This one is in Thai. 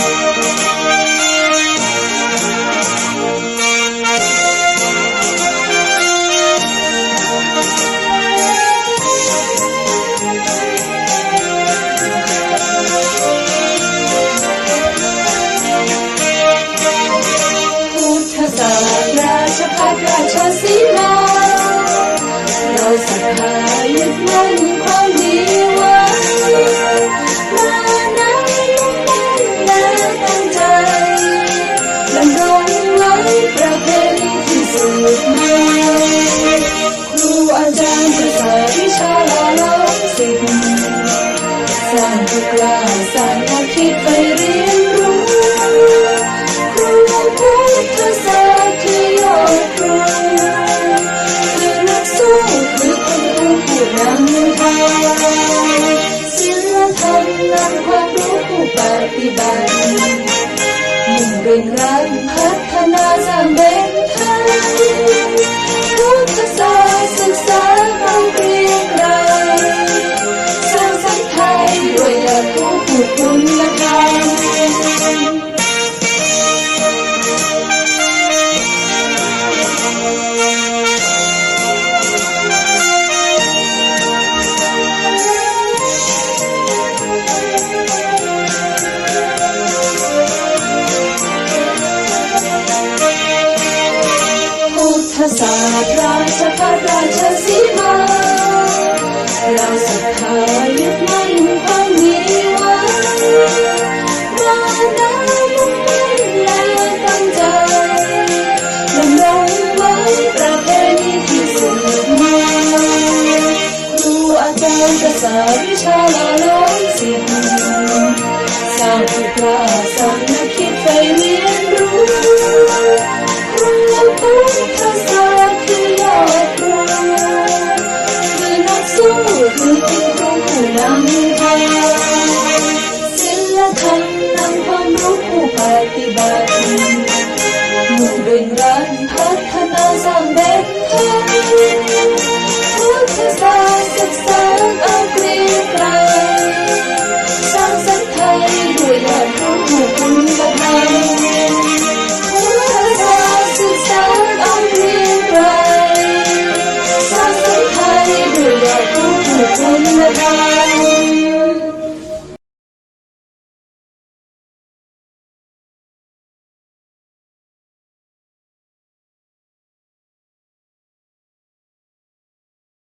พุ อาจารย์ปสริฐวิชาลาล้มสิทธิ์สร้างผู้กล้าสร้างแนวคิดไปเรียนรู้ครูพุทธศาสตร์คือยอดครูคือนักสู้คือคนผู้ผู้นำทางศิลธรรมนำความรู้ผู้ปฏิบัติมุ่งเร่งรั ราพัฒราชสีมาเราศรัทธายึดมั่นความดีไว้มานะมุ่งมั่นและตั้งใจดำรงไว้ประเพณีที่สืบมาครูอาจารย์ประสริฐวิชาล่อล้อมสิทธิ์สร้างผู้กล้าสร้างนักคิดไปเรียนรู้ครูพุทธศาส ฏิบัติมุ่งเร่งรัดพัฒนาสร้างเด็กไทยพุทธศาสตร์ศึกษาเอาเกรียงไกรสร้างสรรค์ไทยด้วยยอดครูผู้คุณธรรมพุทธศาสตร์ศึกษาเอาเรียนไกรสร้างสรรค์ไทยด้วยยอดผู้ผู้คุณธรรม